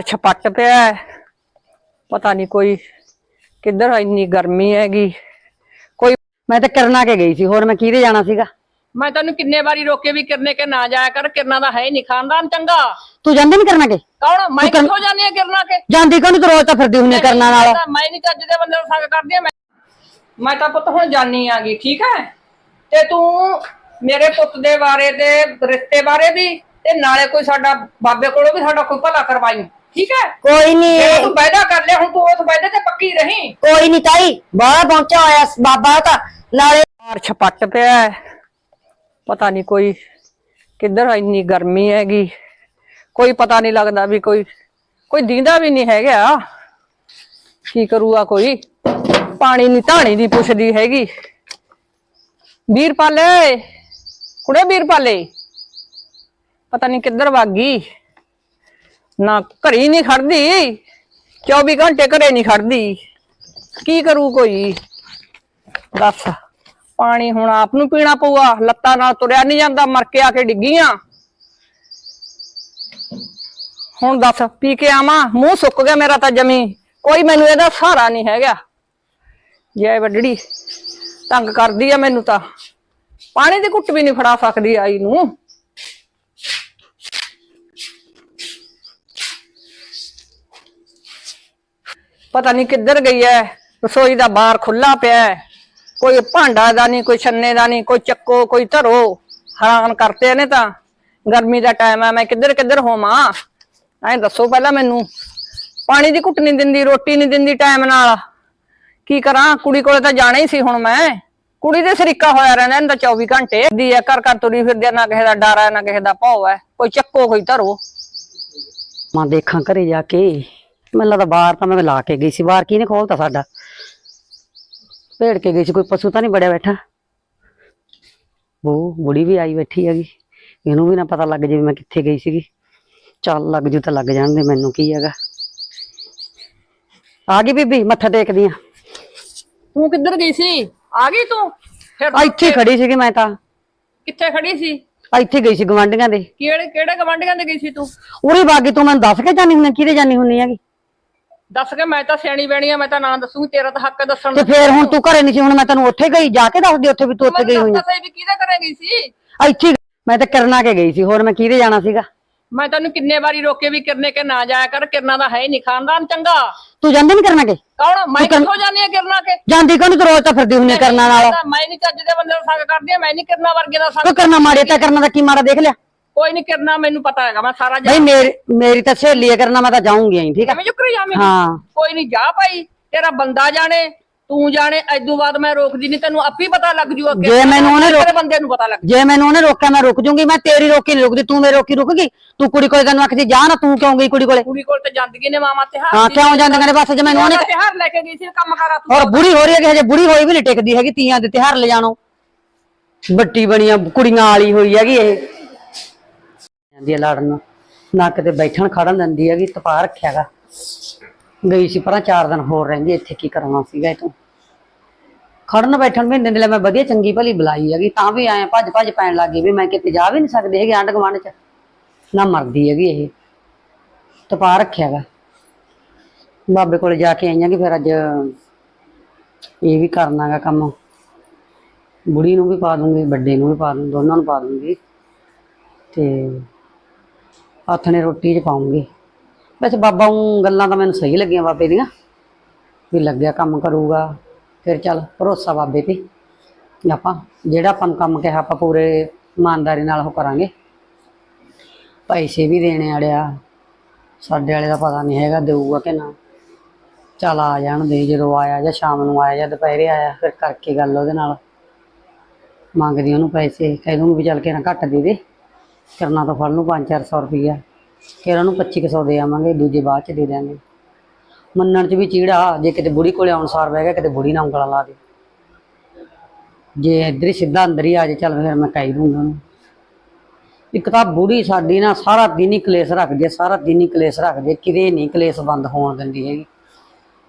ਬਾਹਰ ਛਪੱਟ ਪਿਆ ਹੈ। ਪਤਾ ਨਹੀਂ ਕੋਈ ਕਿੱਧਰ ਇੰਨੀ ਗਰਮੀ ਹੈਗੀ। ਕੋਈ ਮੈਂ ਤਾਂ ਕਰਨਾ ਕੇ ਗਈ ਸੀ ਹੋਰ ਮੈਂ ਕਿਹਦੇ ਜਾਣਾ ਸੀਗਾ? ਮੈਂ ਤੈਨੂੰ ਕਿੰਨੇ ਵਾਰੀ ਰੋਕੇ ਵੀ ਕਿਰਨੇ ਕੇ ਨਾ ਜਾਇਆ ਕਰ ਕਿਰਨਾ ਦਾ ਹੈ ਨਹੀਂ ਖਾਨਦਾਨ ਚੰਗਾ। ਤੂੰ ਜਾਂਦੀ ਨਹੀਂ ਕਰਨਾ ਕੇ? ਕੌਣ? ਮੈਂ ਕਿੱਥੋਂ ਜਾਣੀ ਆ ਕਿਰਨਾ ਕੇ? ਜਾਂਦੀ ਕਿਉਂ ਨੀ ਤੂੰ ਰੋਜ਼ ਤਾਂ ਫਿਰਦੀ ਹੁੰਨੀ ਕਰਨਾ ਨਾਲ? ਮੈਂ ਨਹੀਂ ਚੱਜ ਦੇ ਬੰਦੇ ਨੂੰ ਸੰਗ ਕਰਦੀ ਆ ਮੈਂ ਮੈਂ ਤਾਂ ਪੁੱਤ ਹੁਣ ਜਾਣੀ ਆਗੀ ਠੀਕ ਹੈ? ਤੇ ਤੂੰ ਮੇਰੇ ਪੁੱਤ ਦੇ ਬਾਰੇ ਤੇ ਰਿਸ਼ਤੇ ਬਾਰੇ ਵੀ ਤੇ ਨਾਲੇ ਕੋਈ ਸਾਡਾ ਬਾਬੇ ਕੋਲੋਂ ਵੀ ਸਾਡਾ ਕੋਈ ਭਲਾ ਕਰਵਾਈ। ਠੀਕ ਹੈ? ਕੋਈ ਨਹੀਂ ਜੇ ਤੂੰ ਵਾਅਦਾ ਕਰ ਲਿਆ ਹੁਣ ਤੂੰ ਉਸ ਵਾਅਦੇ ਤੇ ਪੱਕੀ ਰਹੀਂ। ਕੋਈ ਨਹੀਂ ਤਾਈ ਬਾਹਰ ਪਹੁੰਚਿਆ ਹੋਇਆ ਸ- ਬਾਬਾ ਤਾਂ ਨਾਲੇ ਬਾਹਰ ਛਪੱਟ ਪਿਆ ਹੈ। ਪਤਾ ਨਹੀਂ ਕੋਈ ਕਿੱਧਰ ਇੰਨੀ ਗਰਮੀ ਹੈਗੀ। ਕੋਈ ਪਤਾ ਨਹੀਂ ਲੱਗਦਾ ਵੀ ਕੋਈ ਕੋਈ ਦੀਂਦਾ ਵੀ ਨਹੀਂ ਹੈਗਾ। ਕੀ ਕਰੂਗਾ ਕੋਈ? ਪਾਣੀ ਨਹੀਂ ਧਾਣੀ ਦੀ ਪੁੱਛਦੀ ਹੈਗੀ। ਵੀਰਪਾਲੇ ਕੁੜੇ ਵੀਰਪਾਲੇ ਪਤਾ ਨਹੀਂ ਕਿੱਧਰ ਵਾਗੀ ਨਾ ਘਰੀ ਨਹੀਂ ਖੜਦੀ 24 ਘੰਟੇ ਘਰੇ ਨਹੀਂ ਖੜਦੀ। ਕੀ ਕਰੂ ਕੋਈ? ਦੱਸ, ਪਾਣੀ ਹੁਣ ਆਪ ਨੂੰ ਪੀਣਾ ਪਊਗਾ, ਲੱਤਾਂ ਨਾਲ ਤੁਰਿਆ ਨਹੀਂ ਜਾਂਦਾ, ਮਰ ਕੇ ਆ ਕੇ ਡਿੱਗੀਆਂ। ਹੁਣ ਦੱਸ, ਪੀ ਕੇ ਆਵਾਂ? ਮੂੰਹ ਸੁੱਕ ਗਿਆ ਮੇਰਾ ਤਾਂ ਜਮੀ। ਕੋਈ ਮੈਨੂੰ ਇਹਦਾ ਸਹਾਰਾ ਨਹੀਂ ਹੈਗਾ। ਜੈ ਵੱਡੜੀ ਤੰਗ ਕਰਦੀ ਆ ਮੈਨੂੰ ਤਾਂ। ਪਾਣੀ ਦੀ ਘੁੱਟ ਵੀ ਨਹੀਂ ਫੜਾ ਸਕਦੀ ਆਈ ਨੂੰ। ਪਤਾ ਨਹੀਂ ਕਿੱਧਰ ਗਈ ਐ ਰਸੋਈ ਦਾ ਬਾਰ ਖੁੱਲਾ ਪਿਆ ਹੈ ਕੋਈ ਭਾਂਡਾ ਦਾ ਨਹੀਂ ਕੋਈ ਛੰਨੇ ਦਾ ਨਹੀਂ ਕੋਈ ਚੱਕੋ ਕੋਈ ਧਰੋ। ਹੈਰਾਨ ਕਰਤੇ ਨੇ ਤਾਂ। ਗਰਮੀ ਦਾ ਟਾਈਮ ਆ ਮੈਂ ਕਿੱਧਰ ਕਿੱਧਰ ਹੋਵਾਂ? ਐਂ ਦੱਸੋ ਪਹਿਲਾਂ ਮੈਨੂੰ। ਪਾਣੀ ਦੀ ਘੁੱਟ ਨਹੀਂ ਦਿੰਦੀ ਰੋਟੀ ਨਹੀਂ ਦਿੰਦੀ ਟਾਈਮ ਨਾਲ। ਕੀ ਕਰਾਂ? ਕੁੜੀ ਕੋਲੇ ਤਾਂ ਜਾਣਾ ਹੀ ਸੀ ਹੁਣ ਮੈਂ। ਕੁੜੀ ਦੇ ਸਰੀਕਾ ਹੋਇਆ ਰਹਿੰਦਾ ਇਹਨੂੰ ਤਾਂ 24 ਘੰਟੇ। ਦੀ ਆ ਕਰ ਕਰ ਤੁਰੀ ਫਿਰਦੀ ਆ, ਨਾ ਕਿਸੇ ਦਾ ਡਰ ਹੈ ਨਾ ਕਿਸੇ ਦਾ ਭੌ ਹੈ ਕੋਈ ਚੱਕੋ ਕੋਈ ਧਰੋ। ਮਾਂ ਦੇਖਾਂ ਘਰੇ ਜਾ ਕੇ। ਮੈਨੂੰ ਲੱਗਦਾ ਬਾਹਰ ਤਾਂ ਮੈਂ ਲਾ ਕੇ ਗਈ ਸੀ ਬਾਹਰ ਕਿਹਨੇ ਖੋਲਤਾ ਸਾਡਾ? ਭੇੜ ਕੇ ਗਈ ਸੀ ਕੋਈ ਪਸ਼ੂ ਤਾਂ ਨਹੀਂ ਬੜਿਆ ਬੈਠਾ। ਉਹ ਬੁੜੀ ਵੀ ਆਈ ਬੈਠੀ ਹੈਗੀ ਇਹਨੂੰ ਵੀ ਨਾ ਪਤਾ ਲੱਗ ਜੇ ਮੈਂ ਕਿੱਥੇ ਗਈ ਸੀਗੀ। ਚੱਲ ਲੱਗ ਜੂ ਤਾਂ ਲੱਗ ਜਾਣ ਦੇ ਮੈਨੂੰ ਕੀ ਹੈਗਾ। ਆ ਗਈ ਬੀਬੀ ਮੱਥਾ ਟੇਕਦੀ ਆ। ਤੂੰ ਕਿੱਧਰ ਗਈ ਸੀ? ਆ ਗਈ ਤੂੰ? ਫਿਰ ਆ ਇੱਥੇ ਖੜੀ ਸੀਗੀ ਮੈਂ ਤਾਂ। ਕਿੱਥੇ ਖੜੀ ਸੀ? ਆ ਇੱਥੇ ਗਈ ਸੀ ਗਵਾਂਢੀਆਂ ਦੇ। ਕਿਹੜੇ ਕਿਹੜੇ ਗਵੰਡੀਆਂ ਦੇ ਗਈ ਸੀ ਤੂੰ? ਉਰੇ ਬਾਗੀ ਤੂੰ ਮੈਨੂੰ ਦੱਸ ਕੇ ਜਾਣੀ ਹੁੰਦੀ ਕਿਹਦੇ ਜਾਣੀ ਹੁੰਦੀ ਹੈਗੀ? ਦੱਸ ਕੇ ਮੈਂ ਤਾਂ ਸਿਆਣੀ ਬੈਣੀ ਆ ਮੈਂ ਤਾਂ ਨਾਂ ਦੱਸੂਗੀ ਤੇਰਾ ਤਾਂ ਹੱਕ ਹੈ ਦੱਸਣ ਤੇ ਦਾ ਫੇਰ ਹੁਣ ਤੂੰ। ਘਰੇ ਨਹੀਂ ਸੀ ਹੁਣ ਮੈਂ ਤੈਨੂੰ ਉੱਥੇ ਗਈ ਜਾ ਕੇ ਦੱਸਦੀ ਉੱਥੇ ਵੀ ਤੂੰ ਉੱਥੇ ਗਈ ਹੋਈ ਮੈਨੂੰ ਦੱਸ ਵੀ ਕਿਹਦੇ ਘਰੇ ਗਈ ਸੀ? ਆ ਇੱਥੇ ਮੈਂ ਤਾਂ ਕਰਨਾ ਕੇ ਗਈ ਸੀ ਹੋਰ ਮੈਂ ਕਿਹਦੇ ਜਾਣਾ ਸੀਗਾ? ਮੈਂ ਤੈਨੂੰ ਕਿੰਨੇ ਵਾਰੀ ਰੋਕੇ ਵੀ ਕਿਰਨੇ ਕੇ ਨਾ ਜਾਇਆ ਕਰ ਕਿਰਨਾ ਦਾ ਹੈ ਹੀ ਨਹੀਂ ਖਾਨਦਾਨ ਚੰਗਾ। ਤੂੰ ਜਾਂਦੀ ਨਹੀਂ ਕਰਨਾ ਕੇ? ਕੌਣ? ਮੈਂ ਕਿੱਥੋਂ ਜਾਣੀ ਆ ਕਿਰਨਾ ਕੇ? ਜਾਂਦੀ ਕਿਉਂ ਨੀ ਤੂੰ ਰੋਜ਼ ਤਾਂ ਫਿਰਦੀ ਹੁੰਨੀ ਕਰਨਾ ਨਾਲ? ਮੈਂ ਨਹੀਂ ਚੱਜ ਦੇ ਬੰਦੇ ਨੂੰ ਸੰਗ ਕਰਦੀ ਆ ਮੈਂ ਨਹੀਂ ਕਿਰਨਾ ਵਰਗੇ ਦਾ ਸੰਗ ਕਰਨਾ ਮਾੜੇ ਤਾਂ ਕਰਨਾ ਦਾ ਕੀ ਮਾੜਾ ਦੇਖ ਲਿਆ? ਕੋਈ ਨਹੀਂ ਕਿਰਨਾ ਮੈਨੂੰ ਪਤਾ ਹੈਗਾ ਮੈਂ ਸਾਰਾ ਬਈ ਮੇਰੀ ਮੇਰੀ ਤਾਂ ਸਹੇਲੀ ਹੈ ਕਰਨਾ ਮੈਂ ਤਾਂ ਜਾਊਂਗੀ ਆਈ ਠੀਕ ਹੈ ਹਾਂ। ਕੋਈ ਨਹੀਂ ਜਾ ਭਾਈ ਤੇਰਾ ਬੰਦਾ ਜਾਣੇ ਤੂੰ ਜਾਣੇ ਐਦੋਂ ਬਾਅਦ ਮੈਂ ਰੋਕਦੀ ਨਹੀਂ ਤੈਨੂੰ ਆਪੇ ਹੀ ਪਤਾ ਲੱਗ ਜੂ ਅੱਗੇ ਜੇ ਮੈਨੂੰ ਉਹਨੇ ਰੋਕ- ਤੇਰੇ ਬੰਦੇ ਨੂੰ ਪਤਾ ਲੱਗ ਜੇ ਮੈਨੂੰ ਉਹਨੇ ਰੋਕਿਆ ਮੈਂ ਰੁਕ ਜੂੰਗੀ ਮੈਂ ਤੇਰੀ ਰੋਕੀ ਨਹੀਂ ਰੁਕਦੀ ਤੂੰ ਮੇਰੀ ਰੋਕੀ ਰੁਕ ਗਈ? ਤੂੰ ਕੁੜੀ ਕੋਲੇ ਤੈਨੂੰ ਆਖਦੀ ਜਾ ਨਾ ਤੂੰ ਕਿਉਂ ਗਈ ਕੁੜੀ ਕੋਲੇ? ਕੁੜੀ ਕੋਲ ਤੇ ਜਾਂਦੀਆਂ ਨੇ ਮਾਮਾ ਤੇ ਹਾਂ ਕਿਉਂ ਜਾਂਦੀਆਂ ਨੇ ਬਸ ਜੇ ਮੈਨੂੰ ਉਹਨੇ ਤਿਹਾਰ ਲੈ ਕੇ ਗਈ ਸੀ ਕੰਮ ਕਰਾ ਤੂੰ ਔਰ ਬੁੜੀ ਹੋ ਰਹੀ ਹੈ ਕਿ ਹਜੇ ਬੁੜੀ ਹੋਈ ਵੀ ਨਹੀਂ ਟਿਕਦੀ ਹੈਗੀ ਤੀਆਂ ਦੇ ਤਿਹਾਰ ਲੈ ਜਾਣੋ। ਬੱਟੀ ਬਣੀਆਂ ਕੁੜੀਆਂ ਵਾਲੀ ਹੋਈ ਹੈਗੀ ਇਹ। ਜਾਂਦੀ ਹੈ ਲੜਨ ਨੂੰ। ਨਾ ਕਿਤੇ ਬੈਠਣ ਖੜਨ ਦਿੰਦੀ ਹੈਗੀ, ਤਪਾ ਰੱਖਿਆਗਾ। ਗਈ ਸੀ ਪਰਾਂ ਚਾਰ ਦਿਨ ਹੋਰ ਰਹਿੰਦੀ, ਇੱਥੇ ਕੀ ਕਰਨਾ ਸੀਗਾ ਇਹ ਖੜਨ ਬੈਠਣ ਵੀ ਦਿੰਦੇ ਲੈ ਮੈਂ ਵਧੀਆ ਚੰਗੀ ਭਲੀ ਬੁਲਾਈ ਹੈਗੀ, ਤਾਂ ਵੀ ਆਏ ਭੱਜ ਭੱਜ ਪੈਣ ਲੱਗ ਵੀ ਮੈਂ ਕਿਤੇ ਜਾ ਵੀ ਨਹੀਂ ਸਕਦੀ ਹੈਗੀ ਆਂਢ ਗੁਆਂਢ ਚ। ਨਾ ਮਰਦੀ ਹੈਗੀ ਇਹ। ਤਪਾ ਰੱਖਿਆਗਾ। ਬਾਬੇ ਕੋਲ ਜਾ ਕੇ ਆਈਆਂ ਕਿ ਫਿਰ ਅੱਜ ਇਹ ਵੀ ਕਰਨਾਗਾ ਕੰਮ। ਬੁੜੀ ਨੂੰ ਵੀ ਪਾ ਦੂੰਗੀ, ਵੱਡੇ ਨੂੰ ਵੀ ਪਾ ਦੂੰਗੀ ਦੋਨਾਂ ਨੂੰ ਪਾ ਦੂੰਗੀ। ਤੇ ਹੱਥ ਨੇ ਰੋਟੀ ਚ ਪਾਉਂਗੇ। ਵੈਸੇ ਬਾਬਾ ਨੂੰ ਗੱਲਾਂ ਤਾਂ ਮੈਨੂੰ ਸਹੀ ਲੱਗੀਆਂ ਬਾਬੇ ਦੀਆਂ। ਵੀ ਲੱਗਿਆ ਕੰਮ ਕਰੂਗਾ, ਫਿਰ ਚੱਲ ਭਰੋਸਾ ਬਾਬੇ ਤੇ। ਵੀ ਆਪਾਂ, ਜਿਹੜਾ ਆਪਾਂ ਨੂੰ ਕੰਮ ਕਿਹਾ, ਆਪਾਂ ਪੂਰੇ ਇਮਾਨਦਾਰੀ ਨਾਲ ਉਹ ਕਰਾਂਗੇ। ਪੈਸੇ ਵੀ ਦੇਣੇ ਵਾਲਿਆ ਸਾਡੇ ਵਾਲੇ ਦਾ ਪਤਾ ਨਹੀਂ ਹੈਗਾ, ਦੇਊਗਾ ਕਿ ਨਾ। ਚੱਲ ਆ ਜਾਣ ਦੇ, ਜਦੋਂ ਆਇਆ ਜਾਂ ਸ਼ਾਮ ਨੂੰ ਆਇਆ ਜਾਂ ਦੁਪਹਿਰੇ ਆਇਆ, ਫਿਰ ਕਰਕੇ ਗੱਲ ਉਹਦੇ ਨਾਲ। ਮੰਗਦੀ ਉਹਨੂੰ ਪੈਸੇ ਕਹਿ ਦੂੰਗੀ ਵੀ ਚੱਲ ਕੇ ਨਾ ਘੱਟ ਦੇ ਦੇ। ਕਰਨਾ ਤਾਂ ਫੜ ਲੂ 5-400 ਰੁਪਈਆ। ਫਿਰ ਉਹਨੂੰ 2500 ਦੇ ਆਵਾਂਗੇ, ਦੂਜੇ ਬਾਅਦ ਚ ਦੇ ਦਿਆਂਗੇ। ਮੰਨਣ ਚ ਵੀ ਚੀੜਾ, ਜੇ ਕਿਤੇ ਬੁੜੀ ਕੋਲੇ ਆਉਣ ਸਾਰ ਬਹਿ ਗਿਆ, ਕਿਤੇ ਬੁੜੀ ਨਾਲ ਉਂਗਲਾਂ ਲਾ ਦੇ। ਜੇ ਇੱਧਰ ਹੀ ਸਿੱਧਾ ਅੰਦਰ ਹੀ ਆ ਜੇ, ਚੱਲ ਫਿਰ ਮੈਂ ਕਹਿ ਦੂੰਗਾ ਉਹਨੂੰ। ਇੱਕ ਤਾਂ ਬੁੜੀ ਸਾਡੀ ਨਾ ਸਾਰਾ ਦਿਨ ਹੀ ਕਲੇਸ਼ ਰੱਖਦੀ ਹੈ, ਸਾਰਾ ਦਿਨ ਹੀ ਕਲੇਸ਼ ਰੱਖਦੀ ਹੈ, ਕਿਤੇ ਨਹੀਂ ਕਲੇਸ਼ ਬੰਦ ਹੋਣ ਦਿੰਦੀ ਹੈਗੀ।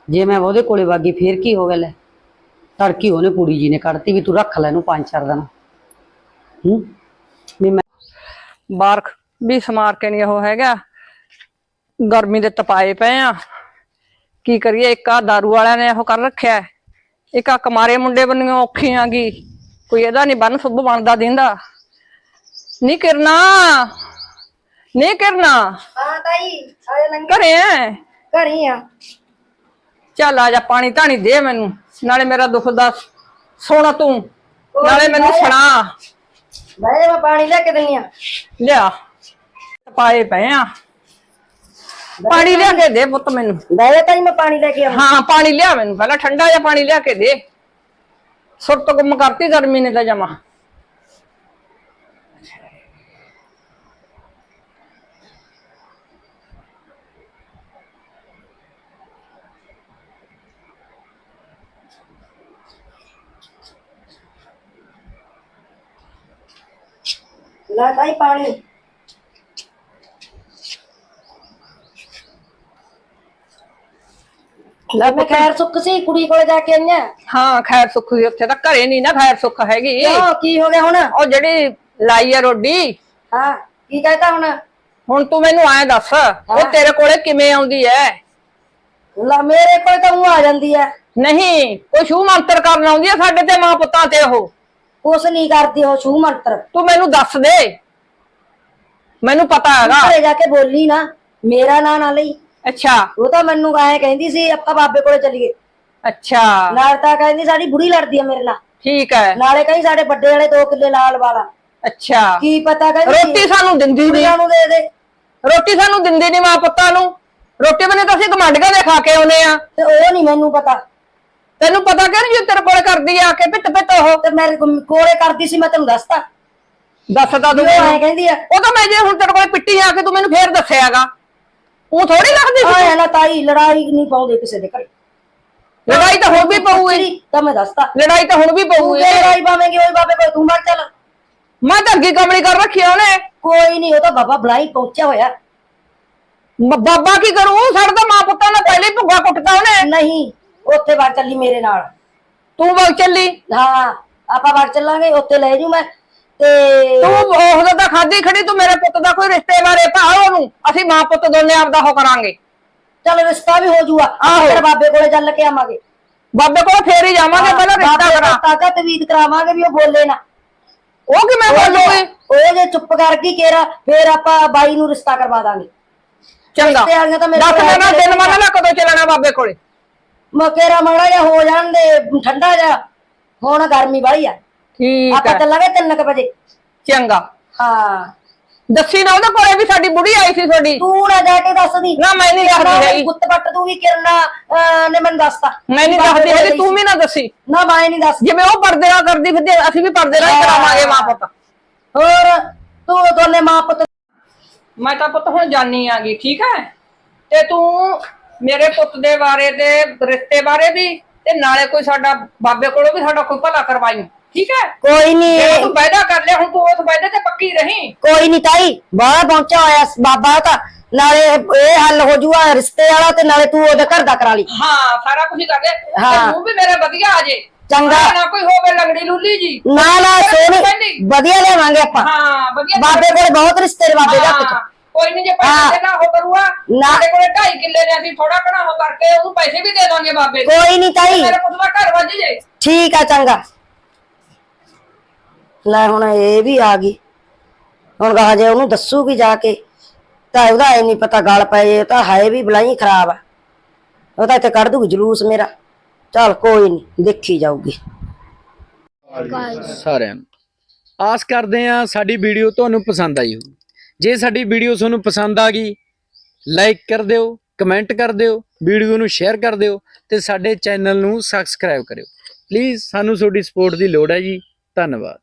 ਜੇ ਮੈਂ ਉਹਦੇ ਕੋਲੇ ਵਾਗੀ, ਫੇਰ ਕੀ ਹੋ ਗਿਆ ਲੈ? ਤੜਕੀ ਉਹਨੇ ਕੁੜੀ ਜੀ ਨੇ ਕੱਢਤੀ ਵੀ ਤੂੰ ਰੱਖ ਲੈ ਇਹਨੂੰ ਪੰਜ ਚਾਰ ਦਿਨ। ਹੂੰ? ਬਾਰਖ ਵੀ ਸਮਾਰ ਕੇ ਨਹੀਂ ਉਹ ਹੈਗਾ। ਗਰਮੀ ਦੇ ਤਪਾਏ ਪਏ ਆ। ਕੀ ਕਰੀਏ ਇੱਕ ਆ दारू ਵਾਲਿਆਂ ਨੇ ਉਹ ਕਰ ਰੱਖਿਆ। ਇੱਕ ਆ ਕਮਾਰੇ ਮੁੰਡੇ ਬੰਨੀਆਂ ਔਖੀਆਂ ਗੀ। ਕੋਈ ਇਹਦਾ ਨਹੀਂ ਬੰਨ ਸੁੱਭ ਬਣਦਾ ਦਿੰਦਾ। ਨਹੀਂ ਕਰਨਾ ਨਹੀਂ ਕਰਨਾ। ਹਾਂ ਤਾਈ ਆਏ ਲੰਗੇ ਘਰੇ ਐ? ਘਰੀ ਆ। ਚੱਲ ਆ ਜਾ ਪਾਣੀ ਧਾਣੀ ਦੇ ਮੈਨੂੰ। ਨਾਲੇ ਮੇਰਾ ਦੁੱਖ ਦਾ ਸੋਣਾ ਤੂੰ। ਨਾਲੇ ਮੈਨੂੰ ਸੁਣਾ। ਬਈ ਮੈਂ ਪਾਣੀ ਲੈ ਕੇ ਦਿੰਨੀ ਆ। ਲਿਆ। ਪਾਏ ਪਏ ਆ। ਪਾਣੀ ਲਿਆ ਕੇ ਦੇ ਪੁੱਤ ਮੈਨੂੰ। ਬਈ ਤਾਈ ਮੈਂ ਪਾਣੀ ਲੈ ਕੇ ਆਵਾਂ। ਹਾਂ ਪਾਣੀ ਲਿਆ ਮੈਨੂੰ। ਪਹਿਲਾਂ ਠੰਡਾ ਜਿਹਾ ਪਾਣੀ ਲਿਆ ਕੇ ਦੇ। ਸੁਰਤ ਗੁੰਮ ਕਰਤੀ ਗਰਮੀ ਨੇ ਤਾਂ ਜਮਾ। ਲੈ ਤਾਈ ਪਾਣੀ। ਲੈ ਮੈਂ ਖੈਰ ਸੁੱਖ ਸੀ ਕੁੜੀ ਕੋਲੇ ਜਾ ਕੇ ਆਈਆਂ? ਹਾਂ ਖੈਰ ਸੁੱਖ ਦੀ ਉੱਥੇ ਤਾਂ ਘਰੇ ਨਹੀਂ ਨਾ ਖੈਰ ਸੁੱਖ ਹੈਗੀ। ਕਿਉਂ ਕੀ ਹੋ ਗਿਆ ਹੁਣ? ਉਹ ਜਿਹੜੀ ਲਾਈ ਆ ਰੋਡੀ। ਹਾਂ ਕੀ ਕਹਤਾ ਹੁਣ? ਹੁਣ ਤੂੰ ਮੈਨੂੰ ਐਂ ਦੱਸ ਉਹ ਤੇਰੇ ਕੋਲੇ ਕਿਵੇਂ ਆਉਂਦੀ ਐ? ਲੈ ਮੇਰੇ ਕੋਲ ਤਾਂ ਉਹ ਆ ਜਾਂਦੀ ਆ ਨਹੀਂ ਕੋਈ ਸ਼ੂ ਮੰਤਰ ਕਰਨ ਆਉਂਦੀ ਐ ਸਾਡੇ ਤੇ ਮਾਂ ਪੁੱਤਾਂ ਤੇ ਉਹ। ਕੁਛ ਨਹੀਂ ਕਰਦੀ ਉਹ ਛੂ ਮੰਤਰ। ਤੂੰ ਮੈਨੂੰ ਦੱਸ ਦੇ। ਮੈਨੂੰ ਪਤਾ ਹੈਗਾ। ਘਰੇ ਜਾ ਕੇ ਬੋਲੀ ਨਾ ਮੇਰਾ ਨਾਂ ਨਾ ਲਈ। ਅੱਛਾ। ਉਹ ਤਾਂ ਮੈਨੂੰ ਐ ਕਹਿੰਦੀ ਸੀ ਆਪਾਂ ਬਾਬੇ ਕੋਲੇ ਚੱਲੀਏ। ਅੱਛਾ। ਨਾਲ ਤਾਂ ਕਹਿੰਦੀ ਸਾਡੀ ਬੁੜੀ ਲੜਦੀ ਆ ਮੇਰੇ ਨਾਲ। ਠੀਕ ਹੈ। ਨਾਲੇ ਕਹਿੰਦੀ ਸਾਡੇ ਵੱਡੇ ਵਾਲੇ 2 ਕਿੱਲੇ ਲਾਲ ਵਾਲਾ। ਅੱਛਾ। ਕੀ ਪਤਾ ਕਹਿੰਦੀ ਰੋਟੀ ਸਾਨੂੰ ਦਿੰਦੀ ਨਹੀਂ ਨੂੰ ਦੇ ਦੇ। ਰੋਟੀ ਸਾਨੂੰ ਦਿੰਦੀ ਨਹੀਂ ਮਾਂ ਪੁੱਤਾਂ ਨੂੰ। ਰੋਟੀ ਬਣੇ ਤਾਂ ਅਸੀਂ ਗਮਾਂਡੀਆਂ ਦੇ ਖਾ ਕੇ ਆਉਨੇ ਆ। ਤੇ ਉਹ ਨਹੀਂ ਮੈਨੂੰ ਪਤਾ। ਤੈਨੂੰ ਪਤਾ ਕਿਉਂ ਨੀ ਜੇ ਤੇਰੇ ਕੋਲ ਕਰਦੀ ਆ ਕੇ ਪਿੱਟ ਪਿੱਟ ਉਹ? ਤੇ ਮੇਰੇ ਕੋਲ- ਕੋਲੇ ਕਰਦੀ ਸੀ ਮੈਂ ਤੈਨੂੰ ਦੱਸਤਾ। ਦੱਸਦਾ ਤੂੰ ਉਹ ਐ। ਕਹਿੰਦੀ ਆ। ਉਹ ਤਾਂ ਮੈਂ ਜੇ ਹੁਣ ਤੇਰੇ ਕੋਲ ਪਿੱਟੀ ਆ ਕੇ ਤੂੰ ਮੈਨੂੰ ਫੇਰ ਦੱਸਿਆਗਾ। ਉਹ ਥੋੜੀ ਲੱਗਦੀ ਸੀ ਆਇਆ ਨਾ ਤਾਈ ਲੜਾਈ ਨਹੀਂ ਪਾਉਂਦੇ ਕਿਸੇ ਦੇ ਘਰੇ। ਲੜਾਈ ਤਾਂ ਹੁਣ ਵੀ ਪਊਗੀ। ਤਾਂ ਮੈਂ ਦੱਸਤਾ। ਲੜਾਈ ਤਾਂ ਹੁਣ ਵੀ ਤੂੰ ਪਊਗੀ। ਜੇ ਲੜਾਈ ਪਾਵੇਂਗੀ ਉਹ ਬਾਬੇ ਕੋਲ ਤੂੰ ਮਰ ਚੱਲ। ਮੈਂ ਤਾਂ ਅੱਗੇ ਕਮਲੀ ਕਰ ਰੱਖੀ ਆ ਉਹਨੇ। ਕੋਈ ਨਹੀਂ ਉਹ ਤਾਂ ਬਾਬਾ ਬਲਾਈ ਪਹੁੰਚਿਆ ਹੋਇਆ। ਮ- ਬਾਬਾ ਕੀ ਕਰੂ? ਸਾਡੇ ਤਾਂ ਮਾਂ ਪੁੱਤਾਂ ਨੇ ਪਹਿਲੇ ਹੀ ਭੁੱਗਾ ਕੁੱਟਦਾ ਉਹਨੇ। ਨਹੀਂ ਉੱਥੇ ਵਗ ਚੱਲੀ ਮੇਰੇ ਨਾਲ। ਤੂੰ ਵਗ ਚੱਲੀ? ਹਾਂ ਆਪਾਂ ਵਗ ਚੱਲਾਂਗੇ ਉੱਥੇ ਲੈ ਜੂ ਮੈਂ। ਤੇ ਤੂੰ ਉਹਦਾ ਤਾਂ ਖਾਦੀ ਖੜੀ ਤੂੰ ਮੇਰੇ ਪੁੱਤ ਦਾ ਕੋਈ ਰਿਸ਼ਤੇ ਬਾਰੇ ਭਾਲ ਉਹਨੂੰ। ਅਸੀਂ ਮਾਂ ਪੁੱਤ ਦੋਨੇ ਆਪਦਾ ਹੋ ਕਰਾਂਗੇ। ਚੱਲ ਰਿਸ਼ਤਾ ਵੀ ਹੋ ਜੂਗਾ ਆਹੋ। ਤੇਰੇ ਬਾਬੇ ਕੋਲੇ ਚੱਲ ਕੇ ਆਵਾਂਗੇ। ਬਾਬੇ ਕੋਲ ਫੇਰ ਹੀ ਜਾਵਾਂਗੇ ਪਹਿਲਾਂ ਰਿਸ਼ਤਾ ਬਾਬੇ ਕਰਾਂ। ਕੋਲ ਤਾਕਤ ਵੀਤ ਕਰਾਵਾਂਗੇ ਵੀ ਉਹ ਬੋਲੇ ਨਾ। ਉਹ ਕਿਵੇਂ ਬੋਲੂਗੀ? ਉਹ ਜੇ ਚੁੱਪ ਕਰ ਗਈ ਕੇਰਾ ਫੇਰ ਆਪਾਂ ਬਾਈ ਨੂੰ ਰਿਸ਼ਤਾ ਕਰਵਾ ਦਾਂਗੇ। ਚੰਗਾ। ਰਿਸ਼ਤੇ ਵਾਲੀਆਂ ਤਾਂ ਮੇਰੇ ਦੱਸ ਕੋਲ ਮੈਂ ਦਿਨ ਮੰਨ ਲੈ ਕਦੋਂ ਚੱਲਣਾ ਬਾਬੇ ਕੋਲੇ? ਮਕੇਰਾ ਮਾੜਾ ਜਿਹਾ ਹੋ ਜਾਣ ਦੇ ਠੰਡਾ ਜਿਹਾ ਹੁਣ ਗਰਮੀ ਵਾਲੀ ਆ। ਠੀਕ ਆਪਾਂ ਹੈ ਚੱਲਾਂਗੇ 3 ਵਜੇ। ਚੰਗਾ। ਹਾਂ। ਦੱਸੀ ਨਾ ਉਹਦੇ ਕੋਲੇ ਵੀ ਸਾਡੀ ਬੁੜੀ ਆਈ ਸੀ ਤੁਹਾਡੀ। ਤੂੰ ਨਾ ਜਾ ਕੇ ਦੱਸ ਦੀ। ਨਾ ਮੈਂ ਨਹੀਂ ਦੱਸਦੀ ਹੈਗੀ। ਗੁੱਤ ਪੱਟ ਦੂਗੀ ਕਿਰਨਾ ਅਹ, ਨੇ ਮੈਨੂੰ ਦੱਸਤਾ। ਮੈਂ ਨਹੀਂ ਦੱਸਦੀ ਹੈਗੀ ਤੂੰ ਵੀ ਨਾ ਦੱਸੀ। ਨਾ ਮੈਂ ਨਹੀਂ ਦੱਸ ਜਿਵੇਂ ਉਹ ਪਰਦੇ ਨਾਲ ਕਰਦੀ ਫਿਰਦੀ ਅਸੀਂ ਵੀ ਪਰਦੇ ਨਾਲ ਹੀ ਕਰਾਵਾਂਗੇ ਮਾਂ ਪੁੱਤ। ਹੋਰ ਤੂੰ ਦੋਨੇ ਮਾਂ ਪੁੱਤ ਮੈਂ ਤਾਂ ਪੁੱਤ ਹੁਣ ਜਾਣੀ ਆਗੀ ਠੀਕ ਹੈ? ਤੇ ਤੂੰ ਮੇਰੇ ਪੁੱਤ ਦੇ ਬਾਰੇ ਤੇ ਰਿਸ਼ਤੇ ਬਾਰੇ ਵੀ ਤੇ ਨਾਲੇ ਕੋਈ ਸਾਡਾ ਬਾਬੇ ਕੋਲੋਂ ਵੀ ਸਾਡਾ ਕੋਈ ਭਲਾ ਕਰਵਾਈ। ਠੀਕ ਹੈ? ਕੋਈ ਜੇ ਨਹੀਂ ਤੂੰ ਵਾਅਦਾ ਕਰ ਲਿਆ ਹੁਣ ਤੂੰ ਉਸ ਵਾਅਦੇ ਤੇ ਪੱਕੀ ਰਹੀਂ। ਕੋਈ ਨਹੀਂ ਤਾਈ ਬਾਹਰ ਪਹੁੰਚਿਆ ਹੋਇਆ ਸ- ਬਾਬਾ ਤਾਂ। ਨਾਲੇ ਇਹ ਹੱਲ ਹੋ ਜੂਗਾ ਰਿਸ਼ਤੇ ਵਾਲਾ ਤੇ ਨਾਲੇ ਤੂੰ ਉਹਦੇ ਘਰ ਦਾ ਕਰਾ ਲਈ। ਹਾਂ ਸਾਰਾ ਕੁਝ ਕਰ ਹਾਂ। ਤੇ ਵੀ ਮੇਰੇ ਵਧੀਆ ਆ ਜੇ। ਚੰਗਾ। ਹਾਂ, ਨਾ ਕੋਈ ਹੋਵੇ ਲੰਗੜੀ ਲੁੱਲੀ ਜੀ। ਨਾ ਨਾ ਸੋਹਣੀ। ਵਧੀਆ ਲਿਆਵਾਂਗੇ ਆਪਾਂ। ਹਾਂ ਵਧੀਆ ਬਾਬੇ ਕੋਲੇ ਬਹੁਤ ਰਿਸ਼ਤੇ ਨੇ ਬਾਬੇ ਦੇ ਹਾਂ, ਕੋਈ ਨਹੀਂ ਜੇ। ਪੈਸੇ ਨਾ ਹੋ ਕਰੂਗਾ। ਸਾਡੇ ਕੋਲੇ 2.5 ਕਿੱਲੇ ਨੇ ਅਸੀਂ ਥੋੜਾ ਘਣਾ ਹੋ ਕਰਕੇ ਉਹਨੂੰ ਪੈਸੇ ਵੀ ਦੇ ਦਾਂਗੇ ਬਾਬੇ। ਕੋਈ ਨਹੀਂ ਤਾਈ। ਮੇਰੇ ਪੁੱਤ ਦਾ ਘਰ ਵੱਜ ਜੇ। ਠੀਕ ਆ ਚੰਗਾ। ਲੈ ਹੁਣ ਇਹ ਵੀ ਆ ਗਈ। ਹੁਣ ਕਹਾ ਜੇ ਉਹਨੂੰ ਦੱਸੂਗੀ ਜਾ ਕੇ ਤਾਂ ਉਹਦਾ ਇਹ ਨਹੀਂ ਪਤਾ ਗੱਲ ਪਏ ਇਹ ਤਾਂ ਹੈ ਵੀ ਬਲਾਈ ਖਰਾਬ ਆ। ਉਹ ਤਾਂ ਇੱਥੇ ਕੱਢ ਦੂਗੀ ਜਲੂਸ ਮੇਰਾ। ਚੱਲ ਕੋਈ ਨਹੀਂ ਦੇਖੀ ਜਾਊਗੀ। ਸਾਰਿਆਂ ਨੂੰ। ਆਸ ਕਰਦੇ ਆ ਸਾਡੀ ਵੀਡੀਓ ਤੁਹਾਨੂੰ ਪਸੰਦ ਆਈ ਹੋਊ। ਜੇ ਸਾਡੀ ਵੀਡੀਓ ਤੁਹਾਨੂੰ ਪਸੰਦ ਆ ਗਈ ਲਾਈਕ ਕਰ ਦਿਓ ਕਮੈਂਟ ਕਰ ਦਿਓ, ਵੀਡੀਓ ਨੂੰ ਸ਼ੇਅਰ ਕਰ ਦਿਓ ਤੇ ਸਾਡੇ ਚੈਨਲ ਨੂੰ ਸਬਸਕ੍ਰਾਈਬ ਕਰਿਓ। ਪਲੀਜ਼ ਸਾਨੂੰ ਤੁਹਾਡੀ ਸਪੋਰਟ ਦੀ ਲੋੜ ਹੈ ਜੀ। ਧੰਨਵਾਦ।